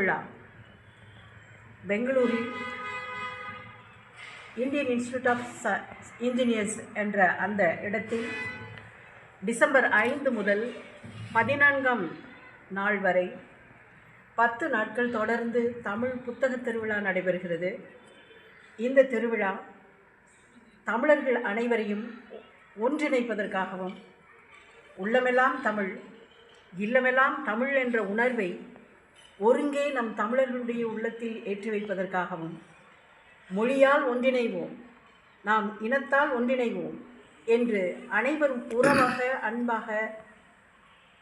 விழா. பெங்களூரில் Indian institute of the engineers என்ற அந்த இடத்தில் டிசம்பர் ஐந்து முதல் பதினான்காம் நாள் வரை பத்து நாட்கள் தொடர்ந்து தமிழ் புத்தகத் திருவிழா நடைபெறுகிறது. இந்த திருவிழா தமிழர்கள் அனைவரையும் ஒன்றிணைப்பதற்காகவும் உள்ளமெல்லாம் தமிழ் இல்லமெல்லாம் தமிழ் என்ற உணர்வை ஒருங்கே நம் தமிழர்களுடைய உள்ளத்தில் ஏற்றி வைப்பதற்காகவும் மொழியால் ஒன்றிணைவோம் நாம் இனத்தால் ஒன்றிணைவோம் என்று அனைவரும் உறவாக அன்பாக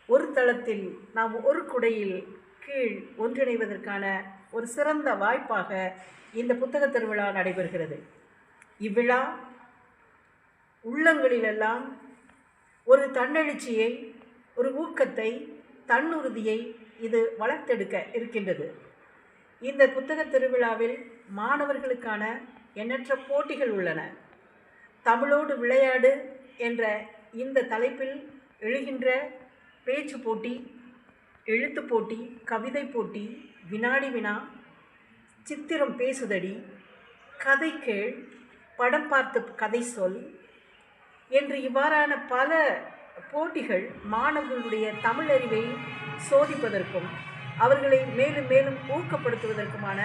ஒரு தளத்தில் நாம் ஒரு குடையில் கீழ் ஒன்றிணைவதற்கான ஒரு சிறந்த வாய்ப்பாக இந்த புத்தகத் திருவிழா நடைபெறுகிறது. இவ்விழா உள்ளங்களிலெல்லாம் ஒரு தன்னெழுச்சியை ஒரு ஊக்கத்தை தன்னுறுதியை இது வளர்த்தெடுக்க இருக்கின்றது. இந்த புத்தகத் திருவிழாவில் மாணவர்களுக்கான எண்ணற்ற போட்டிகள் உள்ளன. தமிழோடு விளையாடு என்ற இந்த தலைப்பில் எழுகின்ற பேச்சு போட்டி எழுத்து போட்டி கவிதை போட்டி வினாடி வினா சித்திரம் பேசுதடி கதை கேள் படம் பார்த்து கதை சொல் என்று இவ்வாறான பல போட்டிகள் மாணவர்களுடைய தமிழறிவை சோதிப்பதற்கும் அவர்களை மேலும் மேலும் ஊக்கப்படுத்துவதற்குமான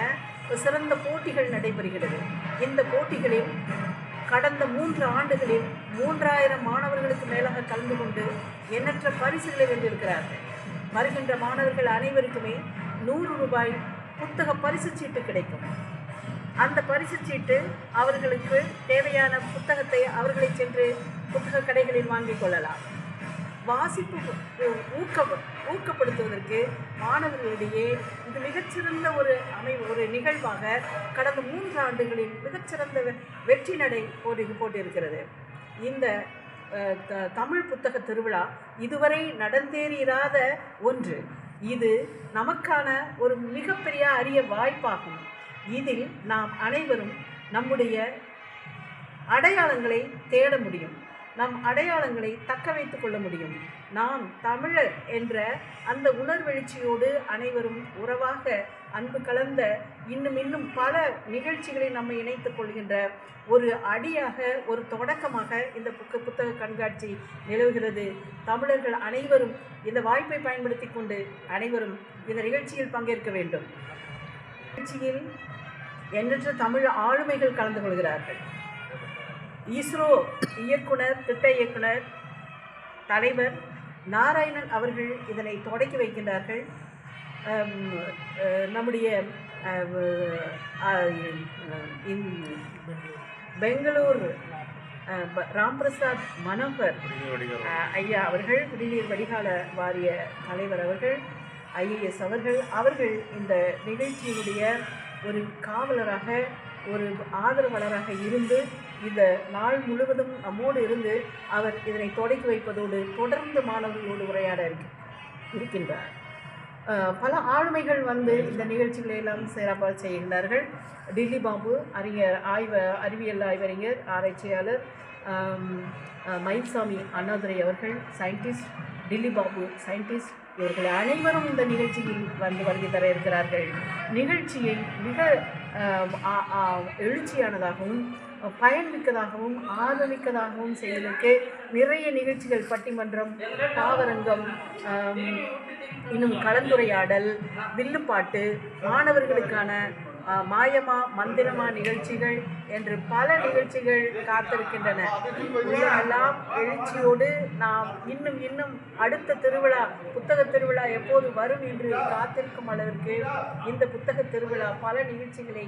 சிறந்த போட்டிகள் நடைபெறுகிறது. இந்த போட்டிகளில் கடந்த மூன்று ஆண்டுகளில் மூன்றாயிரம் மாணவர்களுக்கு மேலாக கலந்து கொண்டு எண்ணற்ற பரிசுகளை வென்றிருக்கிறார்கள். வருகின்ற மாணவர்கள் அனைவருக்குமே நூறு ரூபாய் புத்தக பரிசு சீட்டு கிடைக்கும். அந்த பரிசு சீட்டு அவர்களுக்கு தேவையான புத்தகத்தை அவர்களை சென்று புத்தக கடைகளில் வாங்கிக் கொள்ளலாம். வாசிப்பு ஊக்கம் ஊக்கப்படுத்துவதற்கு மாணவர்களிடையே இது மிகச்சிறந்த ஒரு அமை ஒரு நிகழ்வாக கடந்த மூன்று ஆண்டுகளில் மிகச்சிறந்த வெ- வெற்றி நடை போட்டி போட்டிருக்கிறது. இந்த த- தமிழ் புத்தக திருவிழா இதுவரை நடந்தேறியிராத ஒன்று. இது நமக்கான ஒரு மிகப்பெரிய அரிய வாய்ப்பாகும். இதில் நாம் அனைவரும் நம்முடைய அடையாளங்களை தேட முடியும். நம் அடையாளங்களை தக்க வைத்து கொள்ள முடியும். நாம் தமிழர் என்ற அந்த உணர்வெழுச்சியோடு அனைவரும் உறவாக அன்பு கலந்த இன்னும் இன்னும் பல நிகழ்ச்சிகளை நம்மை இணைத்துக் கொள்கின்ற ஒரு அடியாக ஒரு தொடக்கமாக இந்த புக்க புத்தக கண்காட்சி நிலவுகிறது. தமிழர்கள் அனைவரும் இந்த வாய்ப்பை பயன்படுத்தி கொண்டு அனைவரும் இந்த நிகழ்ச்சியில் பங்கேற்க வேண்டும். நிகழ்ச்சியில் எண்ணற்ற தமிழ் ஆளுமைகள் கலந்து கொள்கிறார்கள். இஸ்ரோ இயக்குனர் திட்ட இயக்குனர் தலைவர் நாராயணன் அவர்கள் இதனை தொடக்கி வைக்கின்றார்கள். நம்முடைய பெங்களூர் ப- ராம்பிரசாத் மனோகர் ஐயா அவர்கள் குடிநீர் வடிகால வாரிய தலைவர் அவர்கள் ஐஏஎஸ் அவர்கள் அவர்கள் இந்த நிகழ்ச்சியினுடைய ஒரு காவலராக ஒரு ஆதரவாளராக இருந்து இந்த நாள் முழுவதும் நம்மோடு இருந்து அவர் இதனை தொடக்கி வைப்பதோடு தொடர்ந்து மாணவர்களோடு உரையாட இருக்க- இருக்கின்றார். பல ஆளுமைகள் வந்து இந்த நிகழ்ச்சிகளை எல்லாம் சிறப்பாக செய்கின்றார்கள். டில்லி பாபு அறிஞர் ஆய்வ அறிவியல் ஆய்வறிஞர் ஆராய்ச்சியாளர் மயில்சாமி அண்ணாதுரை அவர்கள் சயின்டிஸ்ட் டில்லி பாபு சயின்டிஸ்ட் இவர்கள் அனைவரும் இந்த நிகழ்ச்சியில் வந்து வருகை தர இருக்கிறார்கள். நிகழ்ச்சியை மிக எழுச்சியானதாகவும் பயன்மிக்கதாகவும் ஆதமிக்கதாகவும் செய்வதற்கு நிறைய நிகழ்ச்சிகள் பட்டிமன்றம் பாவரங்கம் இன்னும் கலந்துரையாடல் வில்லுப்பாட்டு மாணவர்களுக்கான மாயமா மந்திரமா நிகழ்ச்சிகள் என்று பல நிகழ்ச்சிகள் காத்திருக்கின்றன. எல்லாம் எழுச்சியோடு நாம் இன்னும் இன்னும் அடுத்த திருவிழா புத்தக திருவிழா எப்போது வரும் என்று காத்திருக்கும் அளவிற்கு இந்த புத்தக திருவிழா பல நிகழ்ச்சிகளை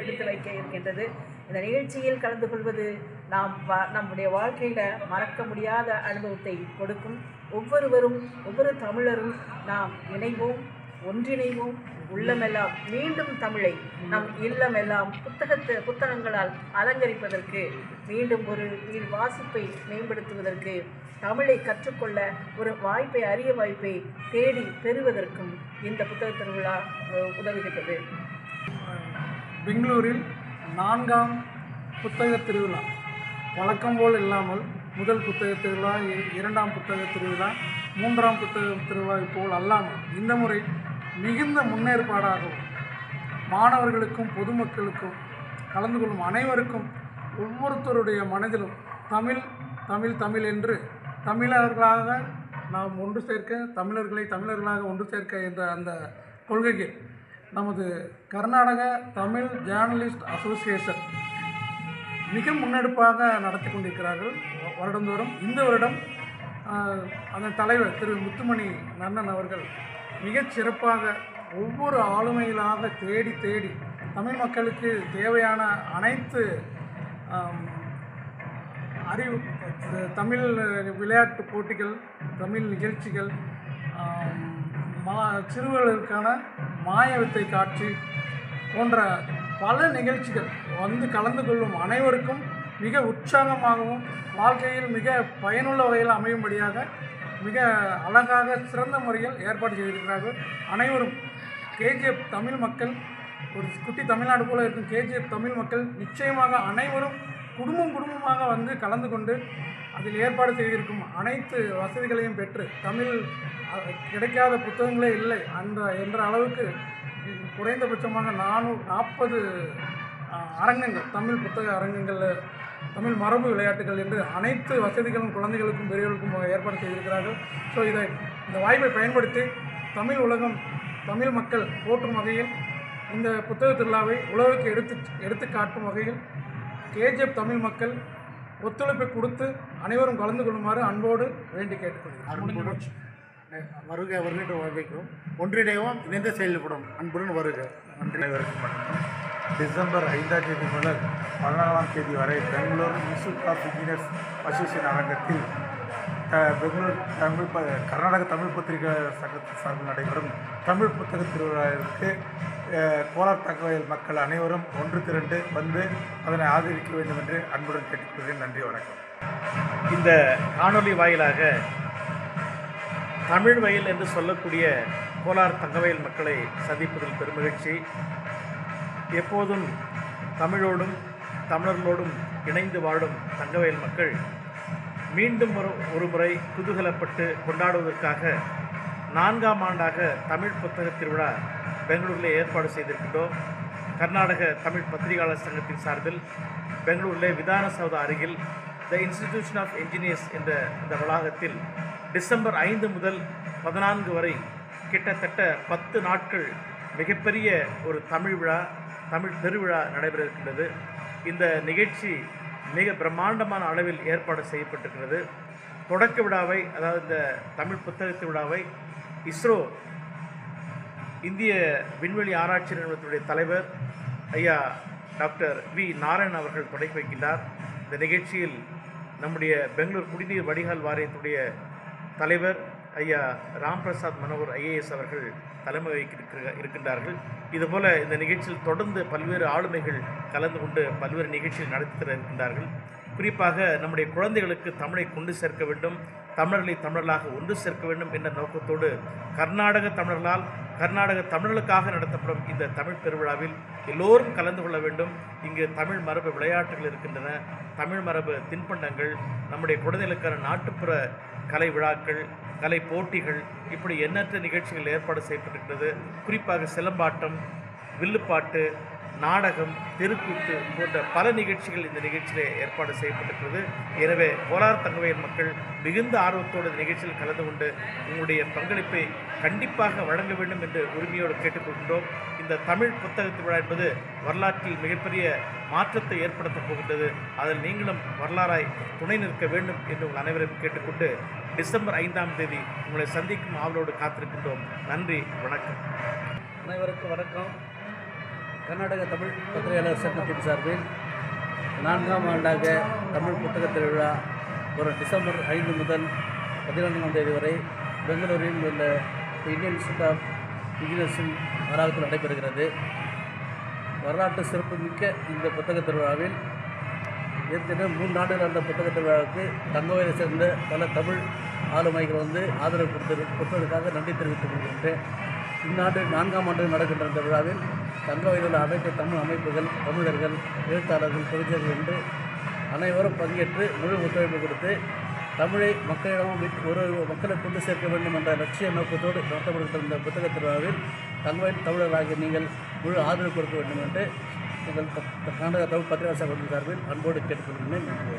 எடுத்து வைக்க இருக்கின்றது. இந்த நிகழ்ச்சியில் கலந்து கொள்வது நாம் நம்முடைய வாழ்க்கையில் மறக்க முடியாத அனுபவத்தை கொடுக்கும். ஒவ்வொருவரும் ஒவ்வொரு தமிழரும் நாம் இணைவோம். ஒன்றிணைவோம். உள்ளமெல்லாம் மீண்டும் தமிழை நம் இல்லமெல்லாம் புத்தகத்து புத்தகங்களால் அலங்கரிப்பதற்கு மீண்டும் ஒரு நீர் வாசிப்பை மேம்படுத்துவதற்கு தமிழை கற்றுக்கொள்ள ஒரு வாய்ப்பை அரிய வாய்ப்பை தேடி பெறுவதற்கும் இந்த புத்தக திருவிழா உதவுகின்றது. பெங்களூரில் நான்காம் புத்தக திருவிழா. வழக்கம் போல் இல்லாமல் முதல் புத்தக திருவிழா இரண்டாம் புத்தக திருவிழா மூன்றாம் புத்தக திருவிழா போல் அல்லாமல் இந்த முறை மிகுந்த முன்னேற்பாடாகவும் மாணவர்களுக்கும் பொதுமக்களுக்கும் கலந்து கொள்ளும் அனைவருக்கும் ஒவ்வொருத்தருடைய மனதிலும் தமிழ் தமிழ் தமிழ் என்று தமிழர்களாக நாம் ஒன்று சேர்க்க தமிழர்களை தமிழர்களாக ஒன்று சேர்க்க என்ற அந்த கொள்கைக்கு நமது கர்நாடக தமிழ் ஜேர்னலிஸ்ட் அசோசியேஷன் மிக முன்னெடுப்பாக நடத்தி கொண்டிருக்கிறார்கள். வருடந்தோறும் இந்த வருடம் அந்த அதன் தலைவர் திரு முத்துமணி நன்னன் அவர்கள் மிகச் சிறப்பாக ஒவ்வொரு ஆளுமைகளாக தேடி தேடி தமிழ் மக்களுக்கு தேவையான அனைத்து அறிவு தமிழ் விளையாட்டு போட்டிகள் தமிழ் நிகழ்ச்சிகள் மா சிறுவர்களுக்கான மாயவித்தை காட்சி போன்ற பல நிகழ்ச்சிகள் வந்து கலந்து கொள்ளும் அனைவருக்கும் மிக உற்சாகமாகவும் வாழ்க்கையில் மிக பயனுள்ள வகையில் அமையும்படியாக மிக அழகாக சிறந்த முறையில் ஏற்பாடு செய்திருக்கிறார்கள். அனைவரும் கேஜிஎஃப் தமிழ் மக்கள் ஒரு குட்டி தமிழ்நாடு போல இருக்கும் கேஜிஎஃப் தமிழ் மக்கள் நிச்சயமாக அனைவரும் குடும்பம் குடும்பமாக வந்து கலந்து கொண்டு அதில் ஏற்பாடு செய்திருக்கும் அனைத்து வசதிகளையும் பெற்று தமிழ் கிடைக்காத புத்தகங்களே இல்லை அந்த என்ற அளவுக்கு குறைந்தபட்சமாக நானூ நாற்பது அரங்கங்கள் தமிழ் புத்தக அரங்கங்களில் தமிழ் மரபு விளையாட்டுகள் என்று அனைத்து வசதிகளும் குழந்தைகளுக்கும் பெரியவர்களுக்கும் ஏற்பாடு செய்திருக்கிறார்கள். ஸோ இதை இந்த வாய்ப்பை பயன்படுத்தி தமிழ் உலகம் தமிழ் மக்கள் போற்றும் வகையில் இந்த புத்தக திருவிழாவை உலகுக்கு எடுத்து எடுத்து காட்டும் வகையில் கேஜிஎஃப் தமிழ் மக்கள் ஒத்துழைப்பை கொடுத்து அனைவரும் கலந்து கொள்ளுமாறு அன்போடு வேண்டி கேட்டுக்கொள்கிறேன். வருக வருக என்று வரவேற்கிறோம் ஒன்றிணைவோம் இணைந்து செயல்படும். அன்புடன் வருக. நன்றி. அனைவருக்கும் வணக்கம். டிசம்பர் ஐந்தாம் தேதி முதல் பதினாலாம் தேதி வரை Bangalore institute of engineers association அரங்கத்தில் பெங்களூர் தமிழ் ப கர்நாடக தமிழ் பத்திரிகை சங்கத்தின் சார்பில் நடைபெறும் தமிழ் புத்தக திருவிழாவிற்கு கோலார் தகவல் மக்கள் அனைவரும் ஒன்று திரண்டு வந்து அதனை ஆதரிக்க வேண்டும் என்று அன்புடன் கேட்டுக்கொள்கிறேன். நன்றி வணக்கம். இந்த காணொலி வாயிலாக தமிழ் வயல் என்று சொல்லக்கூடிய கோலார் தங்கவயல் மக்களை சந்திப்பதில் பெருமகிழ்ச்சி. எப்போதும் தமிழோடும் தமிழர்களோடும் இணைந்து வாழும் தங்கவயல் மக்கள் மீண்டும் ஒரு ஒரு முறை குதூகலப்பட்டு கொண்டாடுவதற்காக நான்காம் ஆண்டாக தமிழ் புத்தக திருவிழா பெங்களூரில் ஏற்பாடு செய்திருக்கின்றோம். கர்நாடக தமிழ் பத்திரிகையாளர் சங்கத்தின் சார்பில் பெங்களூரில் விதான சௌதா அருகில் த இன்ஸ்டிடியூஷன் ஆஃப் என்ஜினியர்ஸ் என்ற இந்த வளாகத்தில் டிசம்பர் ஐந்து முதல் பதினான்கு வரை கிட்டத்தட்ட பத்து நாட்கள் மிகப்பெரிய ஒரு தமிழ் விழா தமிழ் பெருவிழா நடைபெற இருக்கின்றது. இந்த நிகழ்ச்சி மிக பிரம்மாண்டமான அளவில் ஏற்பாடு செய்யப்பட்டிருக்கிறது. தொடக்க விழாவை அதாவது இந்த தமிழ் புத்தகத்து விழாவை இஸ்ரோ இந்திய விண்வெளி ஆராய்ச்சி நிறுவனத்துடைய தலைவர் ஐயா டாக்டர் வி. நாராயண் அவர்கள் தொடங்கி வைக்கின்றார். இந்த நிகழ்ச்சியில் நம்முடைய பெங்களூர் குடிநீர் வடிகால் வாரியத்துடைய தலைவர் ஐயா ராம்பிரசாத் மனோகர் ஐஏஎஸ் அவர்கள் தலைமை வகிக்க இருக்கின்றார்கள் இதுபோல இந்த நிகழ்ச்சியில் தொடர்ந்து பல்வேறு ஆளுமைகள் கலந்து கொண்டு பல்வேறு நிகழ்ச்சிகள் நடத்தி தர இருக்கின்றார்கள். குறிப்பாக நம்முடைய குழந்தைகளுக்கு தமிழை கொண்டு சேர்க்க வேண்டும் தமிழர்களை தமிழர்களாக ஒன்று சேர்க்க வேண்டும் என்ற நோக்கத்தோடு கர்நாடக தமிழர்களால் கர்நாடக தமிழர்களுக்காக நடத்தப்படும் இந்த தமிழ் பெருவிழாவில் எல்லோரும் கலந்து கொள்ள வேண்டும். இங்கு தமிழ் மரபு விளையாட்டுகள் இருக்கின்றன தமிழ் மரபு தின்பண்டங்கள் நம்முடைய குழந்தைகளுக்கான நாட்டுப்புற கலை விழாக்கள் கலை போட்டிகள் இப்படி எண்ணற்ற நிகழ்ச்சிகள் ஏற்பாடு செய்யப்பட்டிருக்கிறது. குறிப்பாக சிலம்பாட்டம் வில்லுப்பாட்டு நாடகம் தெருக்கூத்து போன்ற பல நிகழ்ச்சிகள் இந்த நிகழ்ச்சியிலே ஏற்பாடு செய்யப்பட்டிருக்கிறது. எனவே கோலார் தங்கவையர் மக்கள் மிகுந்த ஆர்வத்தோடு இந்த நிகழ்ச்சியில் கலந்து கொண்டு உங்களுடைய பங்களிப்பை கண்டிப்பாக வழங்க வேண்டும் என்று உரிமையோடு கேட்டுக்கொள்கின்றோம். இந்த தமிழ் புத்தக திருவிழா என்பது வரலாற்றில் மிகப்பெரிய மாற்றத்தை ஏற்படுத்தப் போகின்றது. அதில் நீங்களும் வரலாறாய் துணை நிற்க வேண்டும் என்று உங்கள் அனைவரும் கேட்டுக்கொண்டு டிசம்பர் ஐந்தாம் தேதி உங்களை சந்திக்கும் ஆவலோடு காத்திருக்கின்றோம். நன்றி வணக்கம். அனைவருக்கும் வணக்கம். கர்நாடக தமிழ் பத்திரிகையாளர் சங்கத்தின் சார்பில் நான்காம் ஆண்டாக தமிழ் புத்தக திருவிழா வரும் டிசம்பர் ஐந்து முதல் பதினொன்றாம் தேதி வரை பெங்களூரில் உள்ள இந்தியன் இன்ஸ்டியூட் ஆஃப் இன்ஜினியர்ஸின் வளாகத்தில் நடைபெறுகிறது. வரலாற்று சிறப்புமிக்க இந்த புத்தக திருவிழாவில் ஏற்கனவே மூன்று ஆண்டுகள் அந்த புத்தக திருவிழாவுக்கு தங்கவயலை சேர்ந்த பல தமிழ் ஆளுமைகள் வந்து ஆதரவு கொடுத்து கொடுத்ததற்காக நன்றி தெரிவித்துக் கொள்கின்றேன். இந்நாடு நான்காம் ஆண்டு நடக்கின்ற இந்த விழாவில் தங்கவயலில் உள்ள அனைத்து தமிழ் அமைப்புகள் தமிழர்கள் எழுத்தாளர்கள் கவிஞர்கள் என்று அனைவரும் பங்கேற்று முழு ஒத்துழைப்பு கொடுத்து தமிழை மக்களிடம் விட்- ஒரு மக்களை கொண்டு சேர்க்க வேண்டும் என்ற லட்சிய நோக்கத்தோடு நடத்தப்படுகின்ற இந்த புத்தக திருவிழாவில் தங்கள் தமிழராகிய நீங்கள் முழு ஆதரவு கொடுக்க வேண்டும் என்று எங்கள் கர்நாடக தமிழ் பத்திரிகை சங்கத்தின் சார்பில் அன்போடு கேட்டுக்கொள்கிறேன் நன்றி